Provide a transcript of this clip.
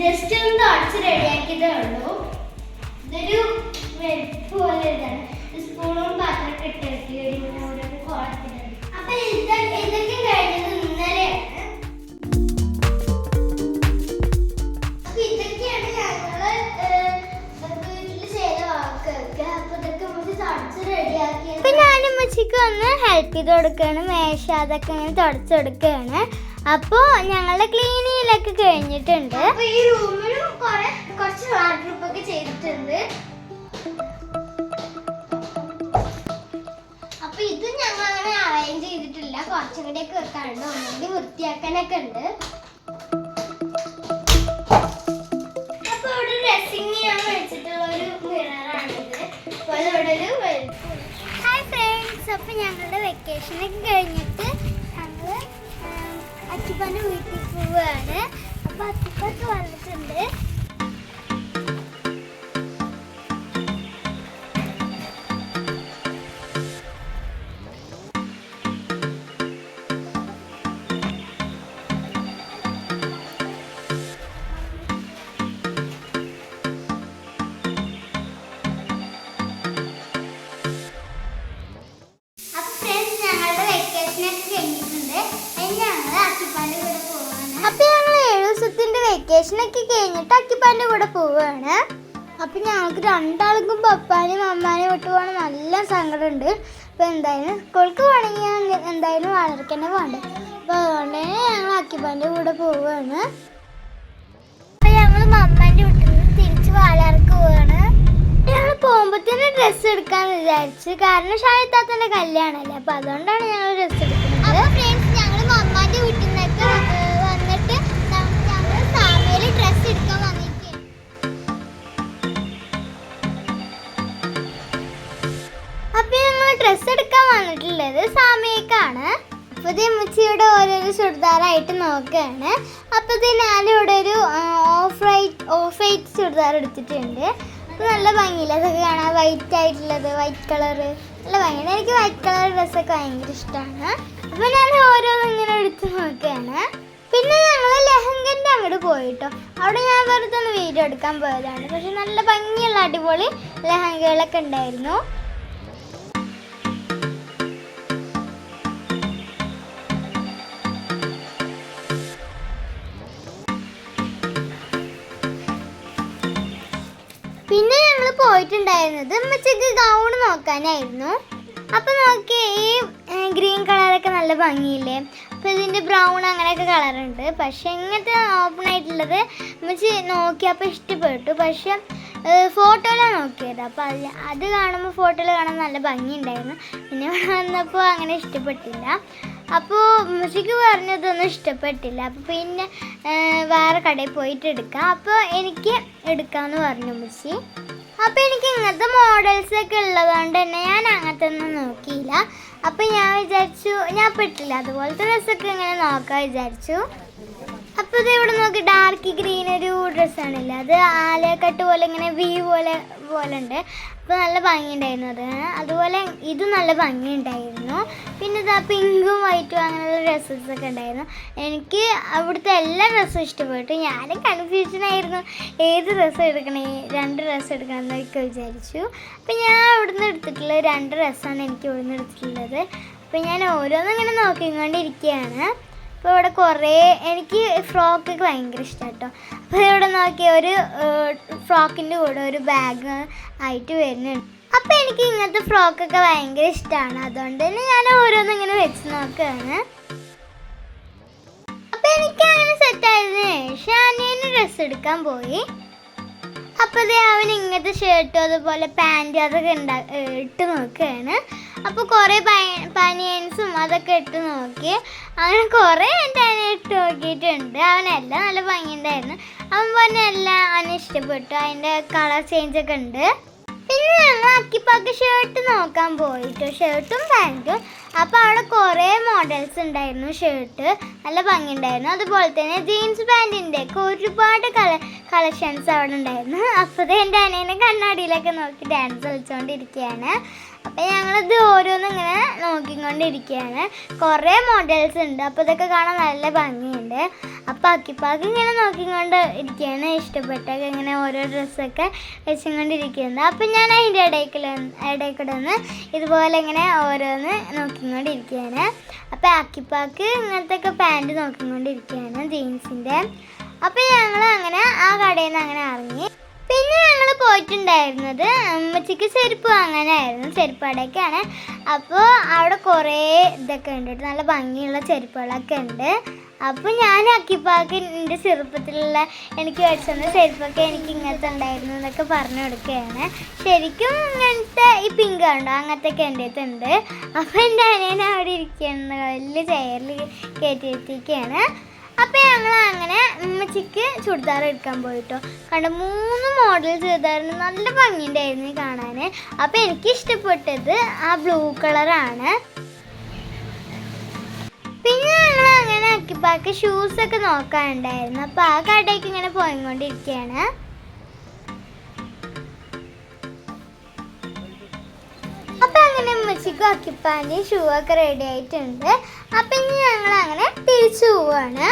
Just ഒന്ന് അടിച്ച് റെഡിയാക്കിയതേ ഉള്ളൂ. ഇതൊരു പോലെ ഇതാണ്. സ്പൂണും പാത്രമൊക്കെ ഇട്ടെടുത്തി ഒരു കോളത്തിലാണ് അപ്പൊ ഇതൊക്കെ ഇതൊക്കെ നമുക്ക് തുടച്ച് റെഡിയാക്കി ഞാനും ഉമ്മച്ചിക്ക് ഒന്ന് ഹെൽപ്പ് ചെയ്ത് കൊടുക്കുകയാണ് മേശ അതൊക്കെ ഇങ്ങനെ തുടച്ചു കൊടുക്കുകയാണ് അപ്പോൾ ഞങ്ങളുടെ ക്ലീനിങ്ങിലൊക്കെ കഴിഞ്ഞിട്ടുണ്ട്. അപ്പൊ ഈ റൂമിലും കുറെ കുറച്ച് ഒക്കെ ചെയ്തിട്ടുണ്ട്. അപ്പൊ ഇത് ഞങ്ങൾ അങ്ങനെ അറേഞ്ച് ചെയ്തിട്ടില്ല. കുറച്ചും കൂടി ഒക്കെ വെക്കാറുണ്ട് ഒന്നുകൂടി വൃത്തിയാക്കാനൊക്കെ ഉണ്ട്. അപ്പൊ ഇവിടെ ഡ്രസ്സിങ് വെച്ചിട്ടുള്ള ഒരു മിററാണിത് അപ്പോൾ ഇവിടെ ഒരു വെൽ- ഹായ് ഫ്രണ്ട്സ് അപ്പോൾ ഞങ്ങളുടെ വെക്കേഷനൊക്കെ കഴിഞ്ഞിട്ട് അച്ചിപ്പന്റെ വീട്ടിൽ പോവുകയാണ് അപ്പോൾ അച്ചിപ്പൊക്കെ വന്നിട്ടുണ്ട് വെക്കേഷനൊക്കെ കഴിഞ്ഞിട്ട് അക്കിപ്പാന്റെ കൂടെ പോവുകയാണ് അപ്പം ഞങ്ങൾക്ക് രണ്ടാൾക്കും പപ്പാനും അമ്മാനും വിട്ട് പോകണം നല്ല സങ്കടമുണ്ട്. അപ്പോൾ എന്തായാലും സ്കൂൾക്ക് പോകണമെങ്കിൽ എന്തായാലും വളർക്കന്നെ പോകണ്ടേ. അപ്പോൾ അതുകൊണ്ട് തന്നെ ഞങ്ങൾ അക്കിപ്പാന്റെ കൂടെ പോവുകയാണ് അപ്പോൾ ഞങ്ങൾ മമ്മാന്റെ വീട്ടിൽ നിന്ന് തിരിച്ച് വാലാർക്ക് പോവുകയാണ് ഞങ്ങൾ പോകുമ്പോഴത്തേന് ഡ്രസ്സ് എടുക്കാൻ വിചാരിച്ചു. കാരണം ഷായത്താത്തന്റെ കല്യാണമല്ലേ? അപ്പോൾ അതുകൊണ്ടാണ് ഞങ്ങൾ ഡ്രസ്സ് എടുക്കുന്നത്. അപ്പൊ ഞങ്ങൾ അമ്മാന്റെ വീട്ടിൽ അപ്പൊ ഞങ്ങൾ എടുക്കാൻ ഓരോരോ ചുരിദാറായിട്ട് നോക്കുകയാണ് അപ്പൊ ഞാനിവിടെ ഒരു off white off white churidar എടുത്തിട്ടുണ്ട്. അത് നല്ല ഭംഗിയില്ല? അതൊക്കെ കാണാൻ വൈറ്റ് ആയിട്ടുള്ളത് വൈറ്റ് കളറ് നല്ല ഭംഗിയാണ്. എനിക്ക് വൈറ്റ് കളർ ഡ്രസ്സൊക്കെ ഭയങ്കര ഇഷ്ടമാണ്. അപ്പൊ ഞാൻ ഓരോന്നും ഇങ്ങനെ എടുത്ത് നോക്കുകയാണ് പിന്നെ ഞങ്ങൾ ലെഹങ്കന്റെ അങ്ങോട്ട് പോയിട്ടോ. അവിടെ ഞാൻ വെറുതെ ഒന്ന് വീഡിയോ എടുക്കാൻ പോയതാണ്. പക്ഷെ നല്ല ഭംഗിയുള്ള അടിപൊളി ലഹങ്കകളൊക്കെ ഉണ്ടായിരുന്നു. പിന്നെ ഞങ്ങൾ പോയിട്ടുണ്ടായിരുന്നത് ഉമ്മച്ചക്ക് ഗൗൺ നോക്കാനായിരുന്നു. അപ്പം നോക്കിയേ ഈ ഗ്രീൻ കളറൊക്കെ നല്ല ഭംഗിയില്ലേ? അപ്പൊ ഇതിന്റെ ബ്രൗൺ അങ്ങനെയൊക്കെ കളറുണ്ട് പക്ഷേ ഇങ്ങനത്തെ ഓപ്പൺ ആയിട്ടുള്ളത് ഉമ്മച്ചി നോക്കിയപ്പോൾ ഇഷ്ടപ്പെട്ടു. പക്ഷേ ഫോട്ടോയിലാണ് നോക്കിയത്. അപ്പോൾ അത് അത് കാണുമ്പോൾ ഫോട്ടോയിൽ കാണാൻ നല്ല ഭംഗിയുണ്ടായിരുന്നു. പിന്നെ വന്നപ്പോൾ അങ്ങനെ ഇഷ്ടപ്പെട്ടില്ല. അപ്പോൾ മുസിക്ക് പറഞ്ഞതൊന്നും ഇഷ്ടപ്പെട്ടില്ല. അപ്പോൾ പിന്നെ വേറെ കടയിൽ പോയിട്ട് എടുക്കാം. അപ്പോൾ എനിക്ക് എടുക്കാമെന്ന് പറഞ്ഞു മുസി അപ്പോൾ എനിക്ക് ഇങ്ങനത്തെ മോഡൽസൊക്കെ ഉള്ളതുകൊണ്ട് തന്നെ ഞാൻ അങ്ങനത്തെ ഒന്നും നോക്കിയില്ല. അപ്പോൾ ഞാൻ വിചാരിച്ചു ഞാൻ പെട്ടില്ല. അതുപോലത്തെ ഡ്രസ്സൊക്കെ ഇങ്ങനെ നോക്കാൻ വിചാരിച്ചു. അപ്പോൾ ഇത് ഇവിടെ നോക്കി ഡാർക്ക് ഗ്രീൻ ഒരു ഡ്രസ്സാണല്ലേ അത് ആലക്കട്ട് പോലെ ഇങ്ങനെ വി പോലെ പോലെ ഉണ്ട്. അപ്പോൾ നല്ല ഭംഗിയുണ്ടായിരുന്നു അത് അതുപോലെ ഇത് നല്ല ഭംഗിയുണ്ടായിരുന്നു. പിന്നെ ഇതാ പിങ്കും വൈറ്റും അങ്ങനെയുള്ള ഡ്രസ്സസ് ഒക്കെ ഉണ്ടായിരുന്നു. എനിക്ക് അവിടുത്തെ എല്ലാ ഡ്രസ്സും ഇഷ്ടപ്പെട്ടു. ഞാൻ കൺഫ്യൂഷനായിരുന്നു ഏത് ഡ്രസ്സ് എടുക്കണേ? രണ്ട് ഡ്രസ്സ് എടുക്കണം എന്നൊക്കെ വിചാരിച്ചു. അപ്പം ഞാൻ അവിടുന്ന് എടുത്തിട്ടുള്ള രണ്ട് ഡ്രസ്സാണ് എനിക്ക് ഇവിടുന്ന് എടുത്തിട്ടുള്ളത്. അപ്പം ഞാൻ ഓരോന്നും ഇങ്ങനെ നോക്കിക്കൊണ്ടിരിക്കുകയാണ്. അപ്പോൾ ഇവിടെ കുറേ എനിക്ക് ഫ്രോക്കൊക്കെ ഭയങ്കര ഇഷ്ടമാണ് കേട്ടോ അപ്പോൾ ഇവിടെ നോക്കിയ ഒരു ഫ്രോക്കിന്റെ കൂടെ ഒരു ബാഗ് ആയിട്ട് വരുന്നുണ്ട്. അപ്പോൾ എനിക്ക് ഇങ്ങനത്തെ ഫ്രോക്കൊക്കെ ഭയങ്കര ഇഷ്ടമാണ് അതുകൊണ്ട് തന്നെ ഞാൻ ഓരോന്നും ഇങ്ങനെ വെച്ച് നോക്കുകയാണ് അപ്പോൾ എനിക്ക് അങ്ങനെ സെറ്റായതിനു ശേഷം അനിയന് ഡ്രസ്സ് എടുക്കാൻ പോയി. അപ്പോൾ അവൻ ഇങ്ങനത്തെ ഷർട്ടും അതുപോലെ പാന്റും അതൊക്കെ ഉണ്ടാ ഇട്ട് നോക്കുകയാണ് അപ്പോൾ കുറേ പനിയൻസും അതൊക്കെ ഇട്ട് നോക്കി. അങ്ങനെ കുറേ എന്റെ ഇട്ട് നോക്കിയിട്ടുണ്ട്. അവനെല്ലാം നല്ല ഭംഗിയുണ്ടായിരുന്നു. അവൻ പറഞ്ഞ എല്ലാം അവന് ഇഷ്ടപ്പെട്ടു. അതിന്റെ കളർ ചേഞ്ച് ഒക്കെ ഉണ്ട്. പിന്നെ ഞങ്ങൾ അക്കിപ്പാക്ക് ഷർട്ട് നോക്കാൻ പോയിട്ട്. ഷർട്ടും പാന്റും അപ്പോൾ അവിടെ കുറേ മോഡൽസ് ഉണ്ടായിരുന്നു ഷർട്ട് നല്ല ഭംഗിയുണ്ടായിരുന്നു. അതുപോലെ തന്നെ ജീൻസ് പാന്റിന്റെ ഒക്കെ ഒരുപാട് കള കളക്ഷൻസ് അവിടെ ഉണ്ടായിരുന്നു. അപ്പോൾ എന്റെ അനിയനെ കണ്ണാടിയിലൊക്കെ നോക്കി ഡാൻസ് കളിച്ചുകൊണ്ടിരിക്കുകയാണ് അപ്പം ഞങ്ങളിത് ഓരോന്നിങ്ങനെ നോക്കിക്കൊണ്ടിരിക്കുകയാണ്. കുറേ മോഡൽസ് ഉണ്ട്. അപ്പോൾ ഇതൊക്കെ കാണാൻ നല്ല ഭംഗിയുണ്ട്. അപ്പോൾ അക്കിപ്പാക്ക് ഇങ്ങനെ നോക്കിക്കൊണ്ട് ഇരിക്കുകയാണ്. ഇഷ്ടപ്പെട്ടൊക്കെ ഇങ്ങനെ ഓരോ ഡ്രസ്സൊക്കെ വെച്ചുകൊണ്ടിരിക്കുന്നത് അപ്പം ഞാൻ അതിന്റെ ഇടയ്ക്കിൽ ഇടയിൽ കൂടെ ഒന്ന് ഇതുപോലെ ഇങ്ങനെ ഓരോന്ന് നോക്കിക്കൊണ്ടിരിക്കുകയാണ്. അപ്പോൾ അക്കിപ്പാക്ക് ഇങ്ങനത്തെ ഒക്കെ പാന്റ് നോക്കിക്കൊണ്ടിരിക്കുകയാണ് ജീൻസിന്റെ. അപ്പോൾ ഞങ്ങൾ അങ്ങനെ ആ കടയിൽ നിന്ന് അങ്ങനെ ഇറങ്ങി. പിന്നെ ഞങ്ങൾ പോയിട്ടുണ്ടായിരുന്നത് അമ്മച്ചിക്ക് ചെരുപ്പ് വാങ്ങാനായിരുന്നു ചെരുപ്പ് കടയ്ക്കാണ് അപ്പോൾ അവിടെ കുറേ ഇതൊക്കെ ഉണ്ട്. നല്ല ഭംഗിയുള്ള ചെരുപ്പുകളൊക്കെ ഉണ്ട്. അപ്പോൾ ഞാൻ അക്കിപ്പാക്ക് എന്റെ ചെറുപ്പത്തിലുള്ള എനിക്ക് വെച്ചുന്ന ചെരുപ്പൊക്കെ എനിക്ക് ഇങ്ങനത്തെ ഉണ്ടായിരുന്നു എന്നൊക്കെ പറഞ്ഞു കൊടുക്കുകയാണ്. ശരിക്കും ഇങ്ങനത്തെ ഈ പിങ്ക് ഉണ്ടോ അങ്ങനത്തെ ഒക്കെ എന്റെ അടുത്തുണ്ട് അപ്പോൾ എന്റെ അനിയൻ അവിടെ ഇരിക്കുകയാണ്. വലിയ ചെയറിൽ കയറ്റിയിരിക്കുകയാണ് അപ്പോൾ ഞങ്ങൾ അങ്ങനെ ഉമ്മച്ചിക്ക് ചുരിദാർ എടുക്കാൻ പോയിട്ടോ. കണ്ട മൂന്ന് മോഡൽ ചുരിദാറിന് നല്ല ഭംഗിയുണ്ടായിരുന്നു കാണാൻ അപ്പോൾ എനിക്ക് ഇഷ്ടപ്പെട്ടത് ആ ബ്ലൂ കളറാണ് പിന്നെ ഞങ്ങൾ അങ്ങനെ അക്കിപ്പാക്ക് ഷൂസ് ഒക്കെ നോക്കാനുണ്ടായിരുന്നു. അപ്പോൾ ആ കടയ്ക്ക് ഇങ്ങനെ പോയിക്കൊണ്ടിരിക്കുകയാണ് അപ്പം അങ്ങനെ ഉമ്മച്ചിക്കും അക്കിപ്പാന്റെയും ഷൂ ഒക്കെ റെഡി ആയിട്ടുണ്ട്. അപ്പൊ ഇനി ഞങ്ങൾ അങ്ങനെ തിരിച്ചു പോവാണ്.